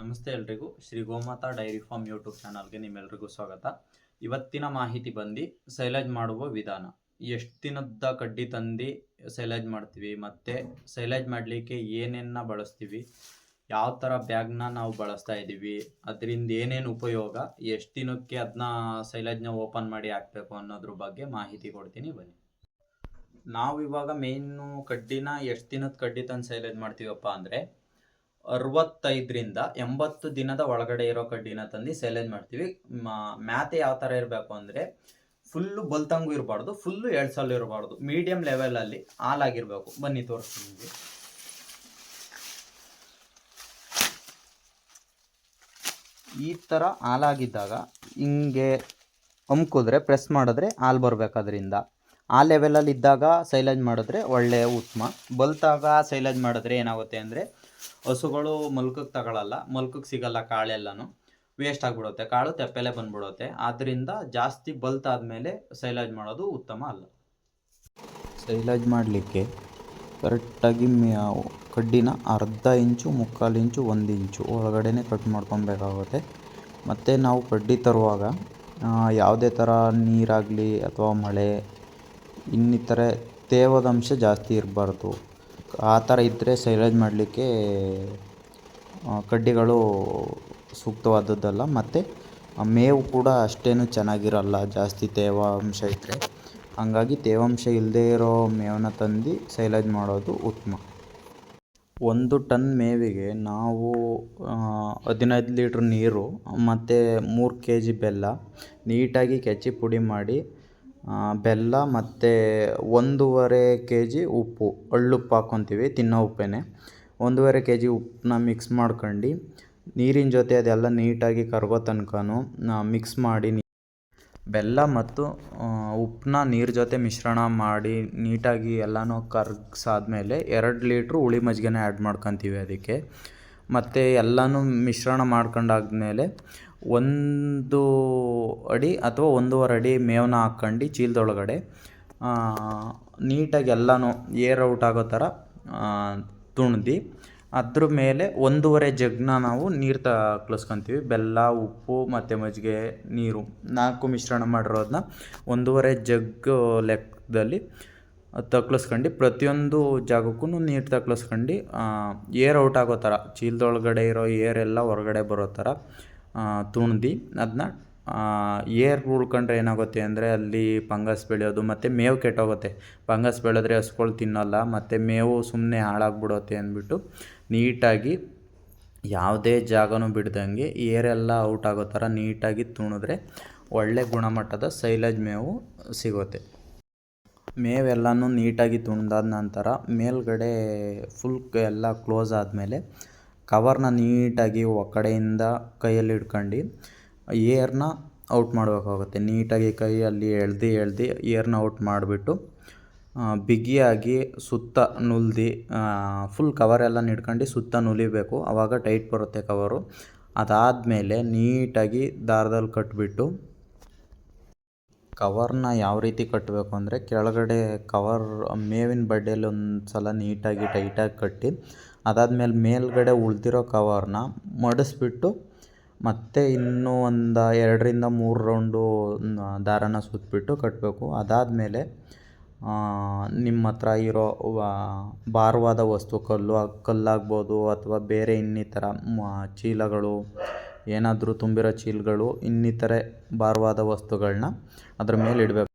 ನಮಸ್ತೆ ಎಲ್ರಿಗೂ. Shri Gomata dairy farm YouTube ಚಾನಲ್ಗೆ ನಿಮ್ಮೆಲ್ರಿಗೂ ಸ್ವಾಗತ. ಇವತ್ತಿನ ಮಾಹಿತಿ ಬಂದು ಸೈಲೇಜ್ ಮಾಡುವ ವಿಧಾನ. ಎಷ್ಟು ದಿನದ ಕಡ್ಡಿ ತಂದು ಸೈಲೇಜ್ ಮಾಡ್ತೀವಿ, ಮತ್ತು ಸೈಲೇಜ್ ಮಾಡಲಿಕ್ಕೆ ಏನೇನ ಬಳಸ್ತೀವಿ, ಯಾವ ಥರ ಬ್ಯಾಗ್ನ ನಾವು ಬಳಸ್ತಾ ಇದ್ದೀವಿ, ಅದರಿಂದ ಏನೇನು ಉಪಯೋಗ, ಎಷ್ಟು ದಿನಕ್ಕೆ ಅದನ್ನ ಸೈಲೇಜ್ನ ಓಪನ್ ಮಾಡಿ ಹಾಕಬೇಕು ಅನ್ನೋದ್ರ ಬಗ್ಗೆ ಮಾಹಿತಿ ಕೊಡ್ತೀನಿ, ಬನ್ನಿ. ನಾವು ಇವಾಗ ಮೇಯ್ನು ಕಡ್ಡಿನ ಎಷ್ಟು ದಿನದ ಕಡ್ಡಿ ತಂದು ಸೈಲೇಜ್ ಮಾಡ್ತೀವಪ್ಪ ಅಂದರೆ ಅರವತ್ತೈದರಿಂದ ಎಂಬತ್ತು ದಿನದ ಒಳಗಡೆ ಇರೋ ಕಡ್ಡಿನ ತಂದು ಸೈಲೇಜ್ ಮಾಡ್ತೀವಿ? ಮ್ಯಾತೆ ಯಾವ ಥರ ಇರಬೇಕು ಅಂದರೆ ಫುಲ್ಲು ಬಲ್ತಂಗು ಇರಬಾರ್ದು ಫುಲ್ಲು ಎಳ್ಸಲು ಇರಬಾರ್ದು. ಮೀಡಿಯಂ ಲೆವೆಲಲ್ಲಿ ಹಾಲಾಗಿರ್ಬೇಕು. ಬನ್ನಿ, ತೋರಿಸ್ತೀನಿ ಈ ಥರ ಹಾಲಾಗಿದ್ದಾಗ ಹಿಂಗೆ ಅಮ್ಕಿದ್ರೆ ಪ್ರೆಸ್ ಮಾಡಿದ್ರೆ ಹಾಲು ಬರಬೇಕಾದ್ರಿಂದ. ಆ ಲೆವೆಲಲ್ಲಿ ಇದ್ದಾಗ ಸೈಲೇಜ್ ಮಾಡಿದ್ರೆ ಒಳ್ಳೆಯ ಉತ್ತಮ. ಬಲ್ತಾಗ ಸೈಲೇಜ್ ಮಾಡಿದ್ರೆ ಏನಾಗುತ್ತೆ ಅಂದರೆ ಹಸುಗಳು ಮಲ್ಕಕ್ಕೆ ತಗೊಳ್ಳಲ್ಲ ಮಲ್ಕಕ್ಕೆ ಸಿಗಲ್ಲ ಕಾಳೆಲ್ಲನೂ ವೇಸ್ಟ್ ಆಗಿಬಿಡುತ್ತೆ, ಕಾಳು ತೆಪ್ಪೆಲೆ ಬಂದ್ಬಿಡುತ್ತೆ. ಆದ್ದರಿಂದ ಜಾಸ್ತಿ ಬಲ್ತಾದ್ಮೇಲೆ ಸೈಲಾಜ್ ಮಾಡೋದು ಉತ್ತಮ ಅಲ್ಲ. ಸೈಲಾಜ್ ಮಾಡಲಿಕ್ಕೆ ಕರೆಕ್ಟಾಗಿ ಕಡ್ಡಿನ ಅರ್ಧ ಇಂಚು, ಮುಕ್ಕಾಲು ಇಂಚು, ಒಂದು ಇಂಚು ಒಳಗಡೆನೆ ಕಟ್ ಮಾಡ್ಕೊಬೇಕಾಗುತ್ತೆ. ಮತ್ತು ನಾವು ಕಡ್ಡಿ ತರುವಾಗ ಯಾವುದೇ ಥರ ನೀರಾಗಲಿ ಅಥವಾ ಮಳೆ, ಇನ್ನಿತರೆ ತೇವದಂಶ ಜಾಸ್ತಿ ಇರಬಾರ್ದು. ಆ ಥರ ಇದ್ದರೆ ಸೈಲೇಜ್ ಮಾಡಲಿಕ್ಕೆ ಕಡ್ಡಿಗಳು ಸೂಕ್ತವಾದದ್ದಲ್ಲ. ಮತ್ತು ಮೇವು ಕೂಡ ಅಷ್ಟೇನು ಚೆನ್ನಾಗಿರಲ್ಲ. ಜಾಸ್ತಿ ತೇವಾಂಶ ಇದ್ದರೆ. ಹಾಗಾಗಿ ತೇವಾಂಶ ಇಲ್ಲದೇ ಇರೋ ಮೇವನ್ನ ತಂದು ಸೈಲೇಜ್ ಮಾಡೋದು ಉತ್ತಮ. ಒಂದು ಟನ್ ಮೇವಿಗೆ ನಾವು ಹದಿನೈದು ಲೀಟ್ರ್ ನೀರು, ಮತ್ತು ಮೂರು ಕೆ ಜಿ ಬೆಲ್ಲ, ನೀಟಾಗಿ ಕೆಚ್ಚಿ ಪುಡಿ ಮಾಡಿ ಬೆಲ್ಲ ಮತ್ತು ಒಂದೂವರೆ ಕೆ ಜಿ ಉಪ್ಪು, ಅಳ್ಳುಪ್ಪು ಹಾಕ್ಕೊಂತೀವಿ ತಿನ್ನೋ ಉಪ್ಪೇನೆ. ಒಂದೂವರೆ ಕೆ ಜಿ ಉಪ್ಪನ್ನ ಮಿಕ್ಸ್ ಮಾಡ್ಕೊಂಡು, ನೀರಿನ ಜೊತೆ ಅದೆಲ್ಲ ನೀಟಾಗಿ ಕರಗೋ ತನಕ ಮಿಕ್ಸ್ ಮಾಡಿ ಬೆಲ್ಲ ಮತ್ತು ಉಪ್ಪನ್ನ ನೀರು ಜೊತೆ ಮಿಶ್ರಣ ಮಾಡಿ ನೀಟಾಗಿ ಎಲ್ಲನೂ ಕರ್ಗಿಸಾದ್ಮೇಲೆ ಎರಡು ಲೀಟ್ರು ಹುಳಿ ಮಜ್ಜಿಗೆನ ಆ್ಯಡ್ ಮಾಡ್ಕೊತೀವಿ ಅದಕ್ಕೆ. ಮತ್ತು ಎಲ್ಲನೂ ಮಿಶ್ರಣ ಮಾಡ್ಕೊಂಡಾದ್ಮೇಲೆ ಒಂದು ಅಡಿ ಅಥವಾ ಒಂದೂವರೆ ಅಡಿ ಮೇವನ್ನ ಹಾಕ್ಕೊಂಡು ಚೀಲದೊಳಗಡೆ ನೀಟಾಗಿ ಎಲ್ಲನೂ ಏರ್ ಔಟ್ ಆಗೋ ಥರ ತುಣ್ದು. ಅದ್ರ ಮೇಲೆ ಒಂದೂವರೆ ಜಗ್ನ ನಾವು ನೀರು ತಕ್ಳಿಸ್ಕೊತೀವಿ ಬೆಲ್ಲ, ಉಪ್ಪು ಮತ್ತು ಮಜ್ಜಿಗೆ, ನೀರು ನಾಲ್ಕು ಮಿಶ್ರಣ ಮಾಡಿರೋದನ್ನ ಒಂದೂವರೆ ಜಗ್ ಲೆಕ್ಕದಲ್ಲಿ ತಕ್ಳಿಸ್ಕೊಂಡು ಪ್ರತಿಯೊಂದು ಜಾಗಕ್ಕೂ ನೀರು ತಕ್ಳಿಸ್ಕೊಂಡು ಏರ್ ಔಟ್ ಆಗೋ ಥರ, ಚೀಲದೊಳಗಡೆ ಇರೋ ಏರ್ ಎಲ್ಲ ಹೊರಗಡೆ ಬರೋ ಥರ ತುಣ್ದು. ಅದನ್ನ ಏರ್ ಉಳ್ಕೊಂಡ್ರೆ ಏನಾಗುತ್ತೆ ಅಂದರೆ ಅಲ್ಲಿ ಫಂಗಸ್ ಬೆಳೆಯೋದು, ಮತ್ತು ಮೇವು ಕೆಟ್ಟೋಗುತ್ತೆ. ಫಂಗಸ್ ಬೆಳೆದ್ರೆ ಹಸ್ಗಳು ತಿನ್ನೋಲ್ಲ, ಮತ್ತು ಮೇವು ಸುಮ್ಮನೆ ಹಾಳಾಗ್ಬಿಡುತ್ತೆ ಅಂದ್ಬಿಟ್ಟು ನೀಟಾಗಿ ಯಾವುದೇ ಜಾಗನೂ ಬಿಡ್ದಂಗೆ ಏರೆಲ್ಲ ಔಟ್ ಆಗೋ ಥರ ನೀಟಾಗಿ ತುಣಿದ್ರೆ ಒಳ್ಳೆ ಗುಣಮಟ್ಟದ ಸೈಲೇಜ್ ಮೇವು ಸಿಗುತ್ತೆ. ಮೇವೆಲ್ಲನೂ ನೀಟಾಗಿ ತುಂಡಾದ ನಂತರ ಮೇಲ್ಗಡೆ ಫುಲ್ ಎಲ್ಲ ಕ್ಲೋಸ್ ಆದಮೇಲೆ ಕವರ್ನ ನೀಟಾಗಿ ಒಕ್ಕಡೆಯಿಂದ ಕೈಯಲ್ಲಿ ಹಿಡ್ಕೊಂಡು ಏರ್ನ ಔಟ್ ಮಾಡಬೇಕಾಗುತ್ತೆ. ನೀಟಾಗಿ ಕೈಯಲ್ಲಿ ಎಳ್ದು ಎಳ್ದು ಏರ್ನ ಔಟ್ ಮಾಡಿಬಿಟ್ಟು ಬಿಗಿಯಾಗಿ ಸುತ್ತ ನುಲ್ದು ಫುಲ್ ಕವರೆಲ್ಲ ಹಿಡ್ಕೊಂಡು ಸುತ್ತ ನುಲಿಬೇಕು. ಆವಾಗ ಟೈಟ್ ಬರುತ್ತೆ ಕವರು ಅದಾದಮೇಲೆ ನೀಟಾಗಿ ದಾರದಲ್ಲಿ ಕಟ್ಟಿಬಿಟ್ಟು ಕವರ್ನ ಯಾವ ರೀತಿ ಕಟ್ಟಬೇಕು ಅಂದರೆ ಕೆಳಗಡೆ ಕವರ್ ಮೇವಿನ ಬಡ್ಡೆಯಲ್ಲಿ ಒಂದು ಸಲ ನೀಟಾಗಿ ಟೈಟಾಗಿ ಕಟ್ಟಿ, ಅದಾದ್ಮೇಲೆ ಮೇಲ್ಗಡೆ ಉಳಿದಿರೋ ಕವರ್ನ ಮಡಿಸ್ಬಿಟ್ಟು ಮತ್ತೆ ಇನ್ನೂ ಒಂದು ಎರಡರಿಂದ ಮೂರು ರೌಂಡು ದಾರನ ಸುತ್ತಬಿಟ್ಟು ಕಟ್ಟಬೇಕು ಅದಾದಮೇಲೆ ನಿಮ್ಮ ಹತ್ರ ಇರೋ ಭಾರವಾದ ವಸ್ತು ಕಲ್ಲು ಕಲ್ಲಾಗ್ಬೋದು ಅಥವಾ ಬೇರೆ ಇನ್ನಿತರ ಚೀಲಗಳು ಏನಾದರೂ ತುಂಬಿರೋ ಚೀಲಗಳು ಇನ್ನಿತರೆ ಭಾರವಾದ ವಸ್ತುಗಳನ್ನ ಅದ್ರ ಮೇಲೆ ಇಡಬೇಕು.